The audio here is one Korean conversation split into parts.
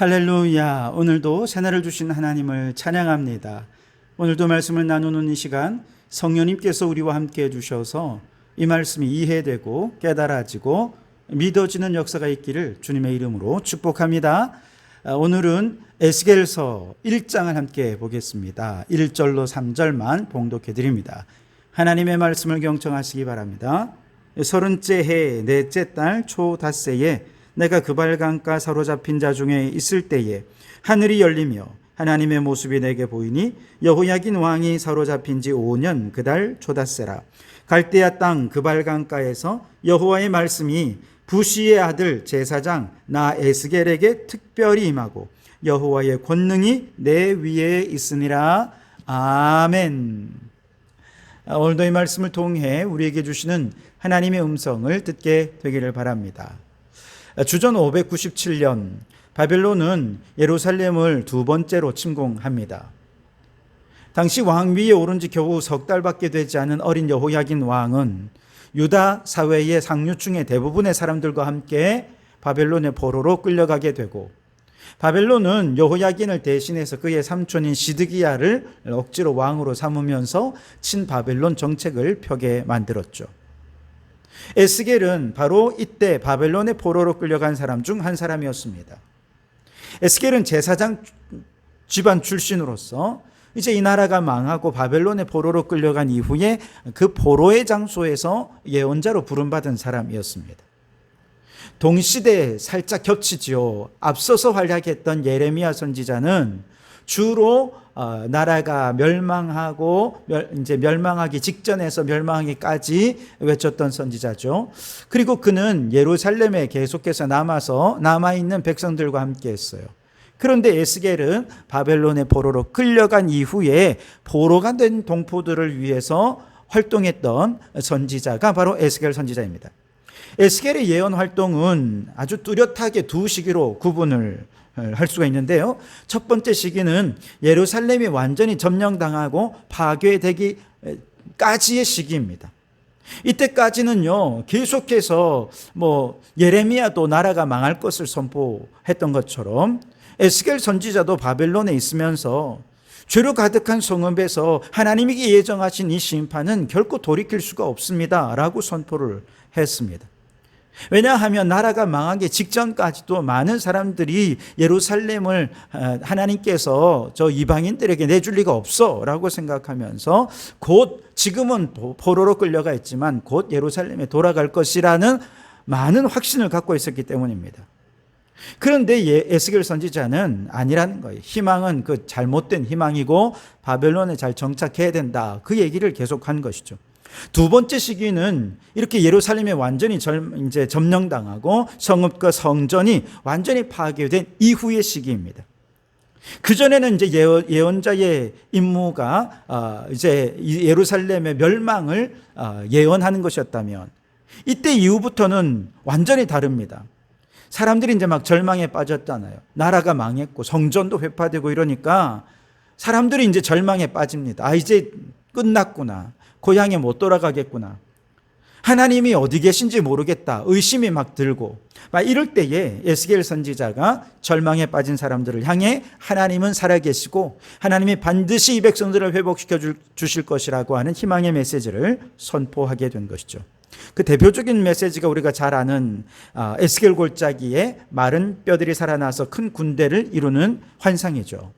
할렐루야. 오늘도 새날을 주신 하나님을 찬양합니다. 오늘도 말씀을 나누는 이 시간 성령님께서 우리와 함께 해 주셔서 이 말씀이 이해되고 깨달아지고 믿어지는 역사가 있기를 주님의 이름으로 축복합니다. 아, 오늘은 에스겔서 1장을 함께 보겠습니다. 1절로 3절만 봉독해 드립니다. 하나님의 말씀을 경청하시기 바랍니다. 서른째 해 넷째 달 초닷새에 내가 그 발강가 사로잡힌 자 중에 있을 때에 하늘이 열리며 하나님의 모습이 내게 보이니 여호야긴 왕이 사로잡힌 지 5년 그달 초닷새라 갈대아 땅 그발강가에서 여호와의 말씀이 부시의 아들 제사장 나 에스겔에게 특별히 임하고 여호와의 권능이 내 위에 있으니라 아멘. 아, 오늘도 이 말씀을 통해 우리에게 주시는 하나님의 음성을 듣게 되기를 바랍니다. 아, 주전 597년 바벨론은 예루살렘을 두 번째로 침공합니다. 당시 왕 위에 오른 지 겨우 석 달밖에 되지 않은 어린 여호야긴 왕은 유다 사회의 상류층의 대부분의 사람들과 함께 바벨론의 포로로 끌려가게 되고 바벨론은 여호야긴을 대신해서 그의 삼촌인 시드기야를 억지로 왕으로 삼으면서 친바벨론 정책을 펴게 만들었죠. 에스겔은 바로 이때 바벨론의 포로로 끌려간 사람 중 한 사람이었습니다. 에스겔은 제사장 집안 출신으로서 이제 이 나라가 망하고 바벨론의 포로로 끌려간 이후에 그 포로의 장소에서 예언자로 부름받은 사람이었습니다. 동시대에 살짝 겹치지요. 앞서서 활약했던 예레미야 선지자는 주로 어, 나라가 멸망하고 이제 멸망하기 직전에서 멸망하기까지 외쳤던 선지자죠. 그리고 그는 예루살렘에 계속해서 남아서 남아 있는 백성들과 함께 했어요. 그런데 에스겔은 바벨론의 포로로 끌려간 이후에 포로가 된 동포들을 위해서 활동했던 선지자가 바로 에스겔 선지자입니다. 에스겔의 예언 활동은 아주 뚜렷하게 두 시기로 구분을 할 수가 있는데요. 첫 번째 시기는 예루살렘이 완전히 점령당하고 파괴되기까지의 시기입니다. 이때까지는요, 계속해서 뭐 예레미야도 나라가 망할 것을 선포했던 것처럼 에스겔 선지자도 바벨론에 있으면서 죄로 가득한 성읍에서 하나님이 예정하신 이 심판은 결코 돌이킬 수가 없습니다. 라고 선포를 했습니다. 왜냐하면 나라가 망하기 직전까지도 많은 사람들이 예루살렘을 어, 하나님께서 저 이방인들에게 내줄 리가 없어 라고 생각하면서 곧 지금은 포로로 끌려가 있지만 곧 예루살렘에 돌아갈 것이라는 많은 확신을 갖고 있었기 때문입니다. 그런데 예, 에스겔 선지자는 아니라는 거예요. 희망은 그 잘못된 희망이고 바벨론에 잘 정착해야 된다. 그 얘기를 계속한 것이죠. 두 번째 시기는 이렇게 예루살렘에 완전히 절, 이제 점령당하고 성읍과 성전이 완전히 파괴된 이후의 시기입니다. 그 전에는 이제 예언 자의 임무가 아, 이제 예루살렘의 멸망을 아, 예언하는 것이었다면 이때 이후부터는 완전히 다릅니다. 사람들이 이제 막 절망에 빠졌잖아요. 나라가 망했고 성전도 회파되고 이러니까 사람들이 이제 절망에 빠집니다. 아, 이제 끝났구나. 고향에 못 돌아가겠구나. 하나님이 어디 계신지 모르겠다. 의심이 막 들고. 막 이럴 때에 에스겔 선지자가 절망에 빠진 사람들을 향해 하나님은 살아계시고 하나님이 반드시 이 백성들을 회복시켜 주실 것이라고 하는 희망의 메시지를 선포하게 된 것이죠. 그 대표적인 메시지가 우리가 잘 아는 아, 에스겔 골짜기에 마른 뼈들이 살아나서 큰 군대를 이루는 환상이죠.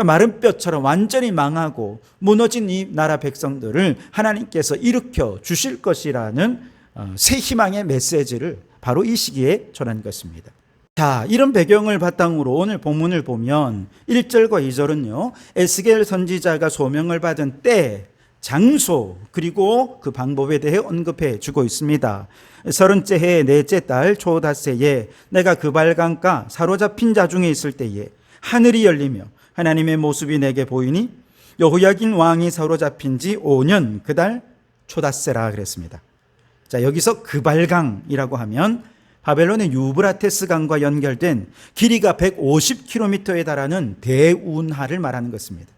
그러니까 마른 뼈처럼 완전히 망하고 무너진 이 나라 백성들을 하나님께서 일으켜 주실 것이라는 어, 새 희망의 메시지를 바로 이 시기에 전한 것입니다. 자, 이런 배경을 바탕으로 오늘 본문을 보면 1절과 2절은요, 에스겔 선지자가 소명을 받은 때, 장소, 그리고 그 방법에 대해 언급해 주고 있습니다. 서른째 해 넷째 달 초닷새에 내가 그 발강가 사로잡힌 자 중에 있을 때에 하늘이 열리며 하나님의 모습이 내게 보이니 여호야긴 왕이 사로잡힌 지 5년 그달 초닷새라 그랬습니다. 자, 여기서 그발강이라고 하면 바벨론의 유브라테스 강과 연결된 길이가 150km에 달하는 대운하를 말하는 것입니다.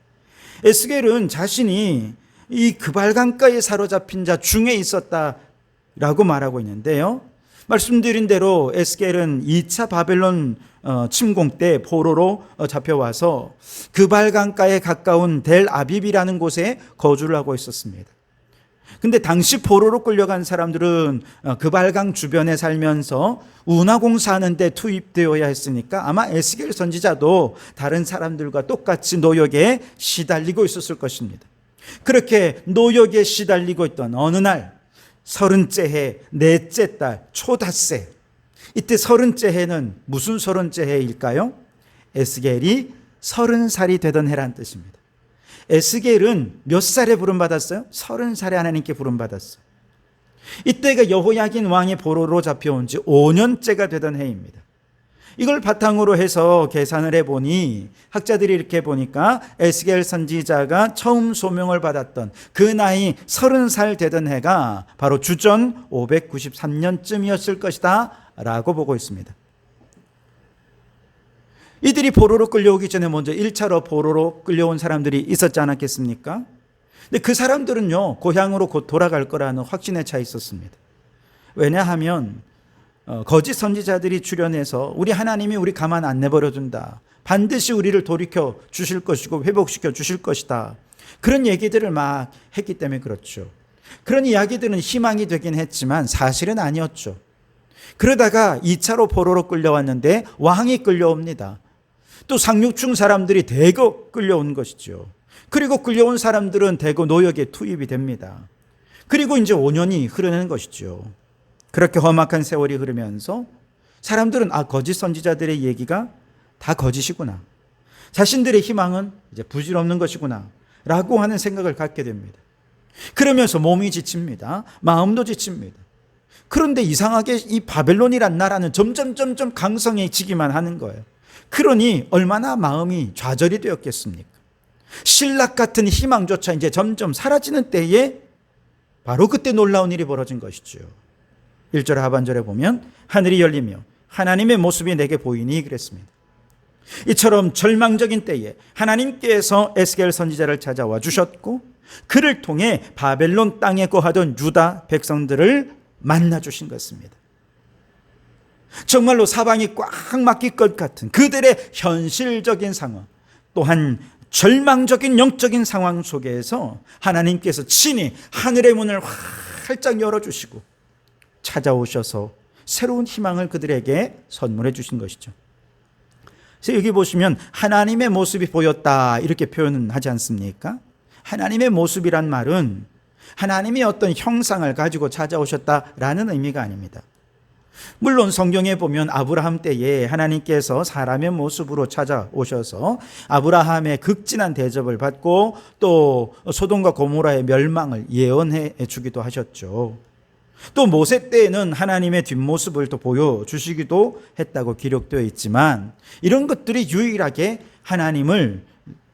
에스겔은 자신이 이 그발강가에 사로잡힌 자 중에 있었다라고 말하고 있는데요. 말씀드린 대로 에스겔은 2차 바벨론 어, 침공 때 포로로 어, 잡혀와서 그발강가에 가까운 델 아비비라는 곳에 거주를 하고 있었습니다. 근데 당시 포로로 끌려간 사람들은 어, 그발강 주변에 살면서 운하공사하는 데 투입되어야 했으니까 아마 에스겔 선지자도 다른 사람들과 똑같이 노역에 시달리고 있었을 것입니다. 그렇게 노역에 시달리고 있던 어느 날 서른째 해 넷째 달 초닷새 이때 서른째 해는 무슨 서른째 해일까요? 에스겔이 서른 살이 되던 해란 뜻입니다. 에스겔은 몇 살에 부름받았어요? 서른 살에 하나님께 부름받았어요. 이때가 여호야긴 왕의 보로로 잡혀온 지 5년째가 되던 해입니다. 이걸 바탕으로 해서 계산을 해보니 학자들이 이렇게 보니까 에스겔 선지자가 처음 소명을 받았던 그 나이 30살 되던 해가 바로 주전 593년쯤이었을 것이다 라고 보고 있습니다. 이들이 포로로 끌려오기 전에 먼저 1차로 포로로 끌려온 사람들이 있었지 않았겠습니까? 근데 그 사람들은요, 고향으로 곧 돌아갈 거라는 확신에 차 있었습니다. 왜냐하면, 어, 거짓 선지자들이 출연해서 우리 하나님이 우리 가만 안 내버려 둔다. 반드시 우리를 돌이켜 주실 것이고 회복시켜 주실 것이다. 그런 얘기들을 막 했기 때문에 그렇죠. 그런 이야기들은 희망이 되긴 했지만 사실은 아니었죠. 그러다가 2차로 포로로 끌려왔는데 왕이 끌려옵니다. 또 상륙충 사람들이 대거 끌려온 것이죠. 그리고 끌려온 사람들은 대거 노역에 투입이 됩니다. 그리고 이제 5년이 흐르는 것이죠. 그렇게 험악한 세월이 흐르면서 사람들은 아 거짓 선지자들의 얘기가 다 거짓이구나. 자신들의 희망은 이제 부질없는 것이구나. 라고 하는 생각을 갖게 됩니다. 그러면서 몸이 지칩니다. 마음도 지칩니다. 그런데 이상하게 이 바벨론이란 나라는 점점 점점 강성해지기만 하는 거예요. 그러니 얼마나 마음이 좌절이 되었겠습니까? 신락 같은 희망조차 이제 점점 사라지는 때에 바로 그때 놀라운 일이 벌어진 것이죠. 1절 하반절에 보면 하늘이 열리며 하나님의 모습이 내게 보이니 그랬습니다. 이처럼 절망적인 때에 하나님께서 에스겔 선지자를 찾아와 주셨고 그를 통해 바벨론 땅에 거하던 유다 백성들을 만나 주신 것입니다. 정말로 사방이 꽉 막힐 것 같은 그들의 현실적인 상황, 또한 절망적인 영적인 상황 속에서 하나님께서 친히 하늘의 문을 활짝 열어주시고 찾아오셔서 새로운 희망을 그들에게 선물해 주신 것이죠. 그래서 여기 보시면 하나님의 모습이 보였다 이렇게 표현은 하지 않습니까? 하나님의 모습이란 말은 하나님이 어떤 형상을 가지고 찾아오셨다라는 의미가 아닙니다. 물론 성경에 보면 아브라함 때에 하나님께서 사람의 모습으로 찾아오셔서 아브라함의 극진한 대접을 받고 또 소돔과 고모라의 멸망을 예언해 주기도 하셨죠. 또 모세 때에는 하나님의 뒷모습을 또 보여주시기도 했다고 기록되어 있지만 이런 것들이 유일하게 하나님을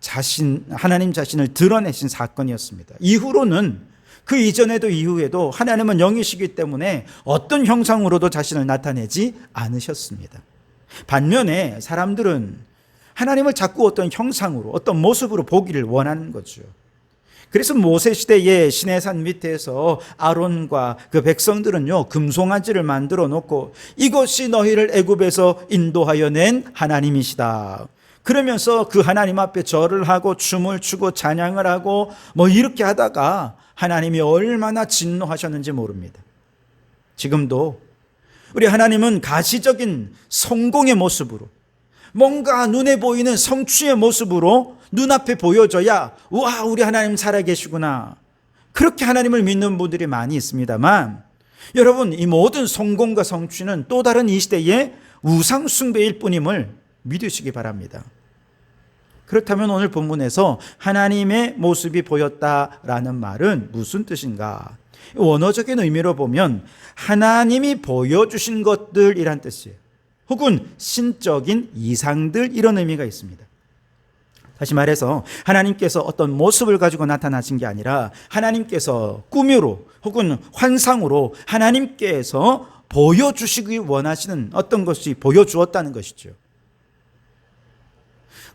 자신, 하나님 자신을 드러내신 사건이었습니다. 이후로는 그 이전에도 이후에도 하나님은 영이시기 때문에 어떤 형상으로도 자신을 나타내지 않으셨습니다. 반면에 사람들은 하나님을 자꾸 어떤 형상으로, 어떤 모습으로 보기를 원하는 거죠. 그래서 모세 시대에 시내산 밑에서 아론과 그 백성들은요 금송아지를 만들어 놓고 이것이 너희를 애굽에서 인도하여 낸 하나님이시다. 그러면서 그 하나님 앞에 절을 하고 춤을 추고 찬양을 하고 뭐 이렇게 하다가 하나님이 얼마나 진노하셨는지 모릅니다. 지금도 우리 하나님은 가시적인 성공의 모습으로 뭔가 눈에 보이는 성취의 모습으로 눈앞에 보여줘야 와 우리 하나님 살아계시구나 그렇게 하나님을 믿는 분들이 많이 있습니다만 여러분 이 모든 성공과 성취는 또 다른 이 시대의 우상 숭배일 뿐임을 믿으시기 바랍니다. 그렇다면 오늘 본문에서 하나님의 모습이 보였다라는 말은 무슨 뜻인가? 원어적인 의미로 보면 하나님이 보여주신 것들이란 뜻이에요. 혹은 신적인 이상들 이런 의미가 있습니다. 다시 말해서 하나님께서 어떤 모습을 가지고 나타나신 게 아니라 하나님께서 꿈으로 혹은 환상으로 하나님께서 보여주시기 원하시는 어떤 것이 보여주었다는 것이죠.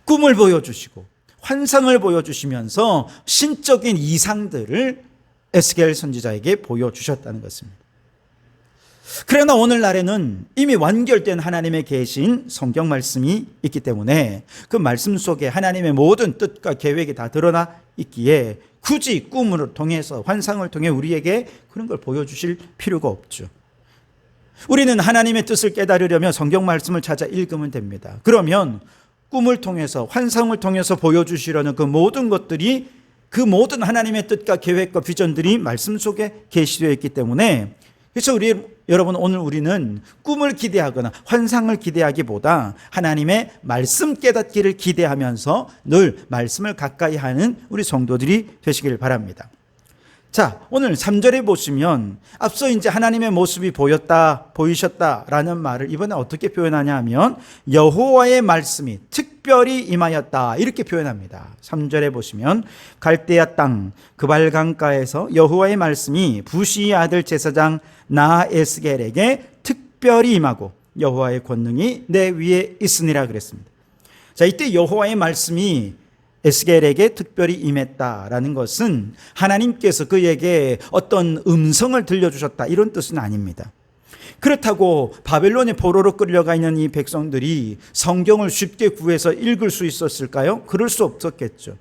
꿈을 보여주시고 환상을 보여주시면서 신적인 이상들을 에스겔 선지자에게 보여주셨다는 것입니다. 그러나 오늘날에는 이미 완결된 하나님의 계신 성경 말씀이 있기 때문에 그 말씀 속에 하나님의 모든 뜻과 계획이 다 드러나 있기에 굳이 꿈을 통해서 환상을 통해 우리에게 그런 걸 보여주실 필요가 없죠. 우리는 하나님의 뜻을 깨달으려면 성경 말씀을 찾아 읽으면 됩니다. 그러면 꿈을 통해서 환상을 통해서 보여주시려는 그 모든 것들이 그 모든 하나님의 뜻과 계획과 비전들이 말씀 속에 계시되어 있기 때문에 그래서 우리 여러분 오늘 우리는 꿈을 기대하거나 환상을 기대하기보다 하나님의 말씀 깨닫기를 기대하면서 늘 말씀을 가까이 하는 우리 성도들이 되시길 바랍니다. 자, 오늘 3절에 보시면 앞서 이제 하나님의 모습이 보였다, 보이셨다라는 말을 이번에 어떻게 표현하냐 하면 여호와의 말씀이 특별히 임하였다. 이렇게 표현합니다. 3절에 보시면 갈대아 땅 그발 강가에서 여호와의 말씀이 부시의 아들 제사장 나에스겔에게 특별히 임하고 여호와의 권능이 내 위에 있으니라 그랬습니다. 자, 이때 여호와의 말씀이 에스겔에게 특별히 임했다라는 것은 하나님께서 그에게 어떤 음성을 들려주셨다 이런 뜻은 아닙니다. 그렇다고 바벨론의 포로로 끌려가 있는 이 백성들이 성경을 쉽게 구해서 읽을 수 있었을까요? 그럴 수 없었겠죠.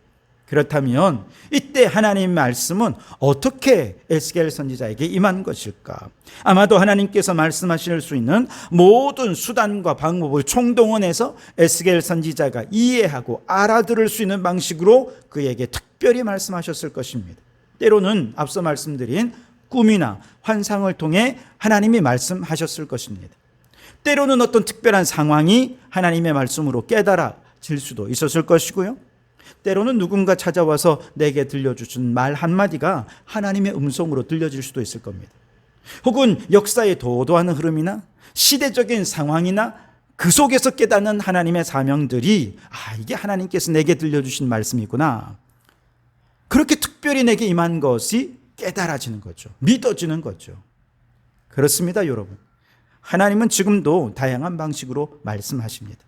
그렇다면 이때 하나님의 말씀은 어떻게 에스겔 선지자에게 임한 것일까? 아마도 하나님께서 말씀하실 수 있는 모든 수단과 방법을 총동원해서 에스겔 선지자가 이해하고 알아들을 수 있는 방식으로 그에게 특별히 말씀하셨을 것입니다. 때로는 앞서 말씀드린 꿈이나 환상을 통해 하나님이 말씀하셨을 것입니다. 때로는 어떤 특별한 상황이 하나님의 말씀으로 깨달아질 수도 있었을 것이고요. 때로는 누군가 찾아와서 내게 들려주신 말 한마디가 하나님의 음성으로 들려질 수도 있을 겁니다. 혹은 역사의 도도한 흐름이나 시대적인 상황이나 그 속에서 깨닫는 하나님의 사명들이 아, 이게 하나님께서 내게 들려주신 말씀이구나. 그렇게 특별히 내게 임한 것이 깨달아지는 거죠. 믿어지는 거죠. 그렇습니다, 여러분. 하나님은 지금도 다양한 방식으로 말씀하십니다.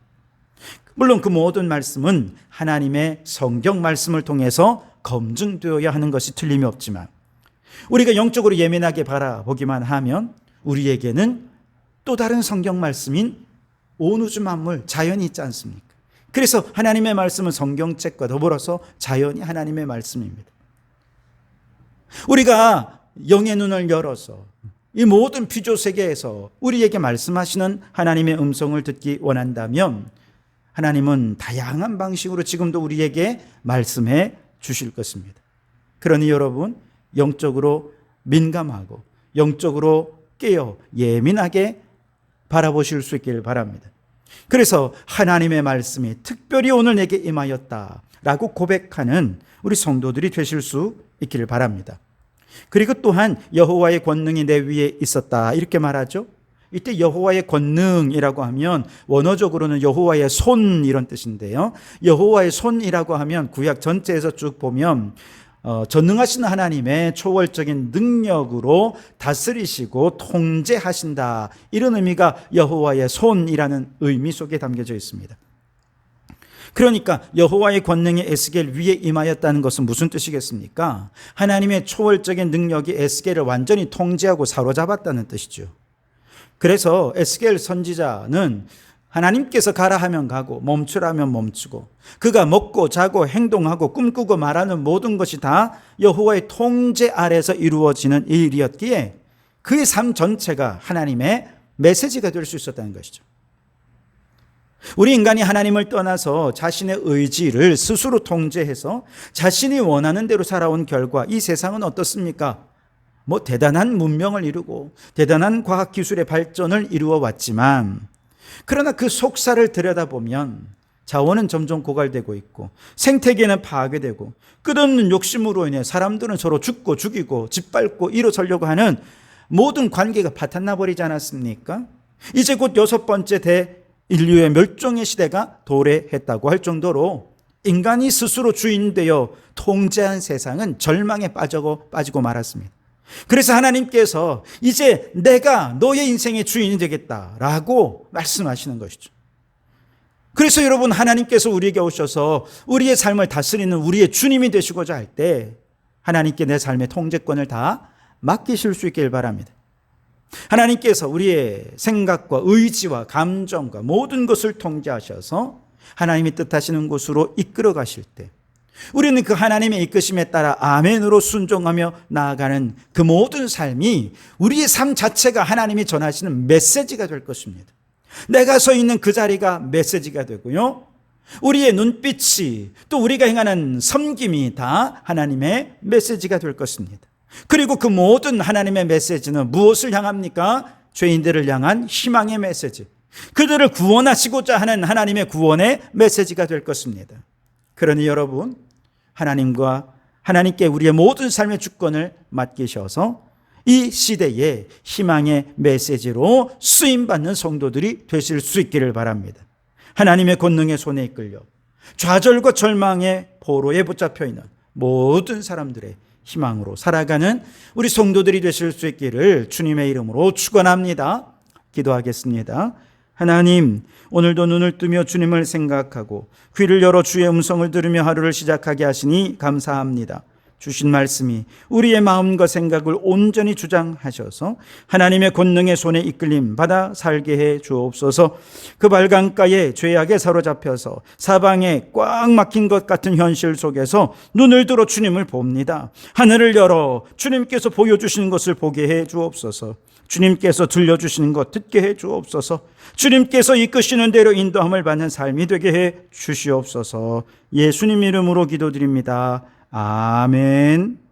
물론 그 모든 말씀은 하나님의 성경 말씀을 통해서 검증되어야 하는 것이 틀림이 없지만 우리가 영적으로 예민하게 바라보기만 하면 우리에게는 또 다른 성경 말씀인 온 우주 만물 자연이 있지 않습니까? 그래서 하나님의 말씀은 성경책과 더불어서 자연이 하나님의 말씀입니다. 우리가 영의 눈을 열어서 이 모든 피조 세계에서 우리에게 말씀하시는 하나님의 음성을 듣기 원한다면 하나님은 다양한 방식으로 지금도 우리에게 말씀해 주실 것입니다. 그러니 여러분, 영적으로 민감하고 영적으로 깨어 예민하게 바라보실 수 있길 바랍니다. 그래서 하나님의 말씀이 특별히 오늘 내게 임하였다. 라고 고백하는 우리 성도들이 되실 수 있기를 바랍니다. 그리고 또한 여호와의 권능이 내 위에 있었다. 이렇게 말하죠. 이때 여호와의 권능이라고 하면 원어적으로는 여호와의 손 이런 뜻인데요. 여호와의 손이라고 하면 구약 전체에서 쭉 보면 어, 전능하신 하나님의 초월적인 능력으로 다스리시고 통제하신다. 이런 의미가 여호와의 손이라는 의미 속에 담겨져 있습니다. 그러니까 여호와의 권능이 에스겔 위에 임하였다는 것은 무슨 뜻이겠습니까? 하나님의 초월적인 능력이 에스겔을 완전히 통제하고 사로잡았다는 뜻이죠. 그래서 에스겔 선지자는 하나님께서 가라 하면 가고 멈추라면 멈추고 그가 먹고 자고 행동하고 꿈꾸고 말하는 모든 것이 다 여호와의 통제 아래서 이루어지는 일이었기에 그의 삶 전체가 하나님의 메시지가 될 수 있었다는 것이죠. 우리 인간이 하나님을 떠나서 자신의 의지를 스스로 통제해서 자신이 원하는 대로 살아온 결과 이 세상은 어떻습니까? 뭐 대단한 문명을 이루고 대단한 과학 기술의 발전을 이루어 왔지만 그러나 그 속사를 들여다보면 자원은 점점 고갈되고 있고 생태계는 파괴되고 끝없는 욕심으로 인해 사람들은 서로 죽고 죽이고 짓밟고 일어서려고 하는 모든 관계가 파탄나 버리지 않았습니까? 이제 곧 여섯 번째 대 인류의 멸종의 시대가 도래했다고 할 정도로 인간이 스스로 주인되어 통제한 세상은 절망에 빠지고 빠지고 말았습니다. 그래서 하나님께서 이제 내가 너의 인생의 주인이 되겠다라고 말씀하시는 것이죠. 그래서 여러분 하나님께서 우리에게 오셔서 우리의 삶을 다스리는 우리의 주님이 되시고자 할 때 하나님께 내 삶의 통제권을 다 맡기실 수 있길 바랍니다. 하나님께서 우리의 생각과 의지와 감정과 모든 것을 통제하셔서 하나님이 뜻하시는 곳으로 이끌어 가실 때 우리는 그 하나님의 이끄심에 따라 아멘으로 순종하며 나아가는 그 모든 삶이 우리의 삶 자체가 하나님이 전하시는 메시지가 될 것입니다. 내가 서 있는 그 자리가 메시지가 되고요. 우리의 눈빛이 또 우리가 행하는 섬김이 다 하나님의 메시지가 될 것입니다. 그리고 그 모든 하나님의 메시지는 무엇을 향합니까? 죄인들을 향한 희망의 메시지. 그들을 구원하시고자 하는 하나님의 구원의 메시지가 될 것입니다. 그러니 여러분, 하나님과 하나님께 우리의 모든 삶의 주권을 맡기셔서 이 시대에 희망의 메시지로 쓰임받는 성도들이 되실 수 있기를 바랍니다. 하나님의 권능의 손에 이끌려 좌절과 절망의 포로에 붙잡혀 있는 모든 사람들의 희망으로 살아가는 우리 성도들이 되실 수 있기를 주님의 이름으로 축원합니다. 기도하겠습니다. 하나님, 오늘도 눈을 뜨며 주님을 생각하고 귀를 열어 주의 음성을 들으며 하루를 시작하게 하시니 감사합니다. 주신 말씀이 우리의 마음과 생각을 온전히 주장하셔서 하나님의 권능의 손에 이끌림 받아 살게 해 주옵소서. 그 발강가에 죄악에 사로잡혀서 사방에 꽉 막힌 것 같은 현실 속에서 눈을 들어 주님을 봅니다. 하늘을 열어 주님께서 보여주시는 것을 보게 해 주옵소서. 주님께서 들려주시는 것 듣게 해 주옵소서. 주님께서 이끄시는 대로 인도함을 받는 삶이 되게 해 주시옵소서. 예수님 이름으로 기도드립니다. 아멘.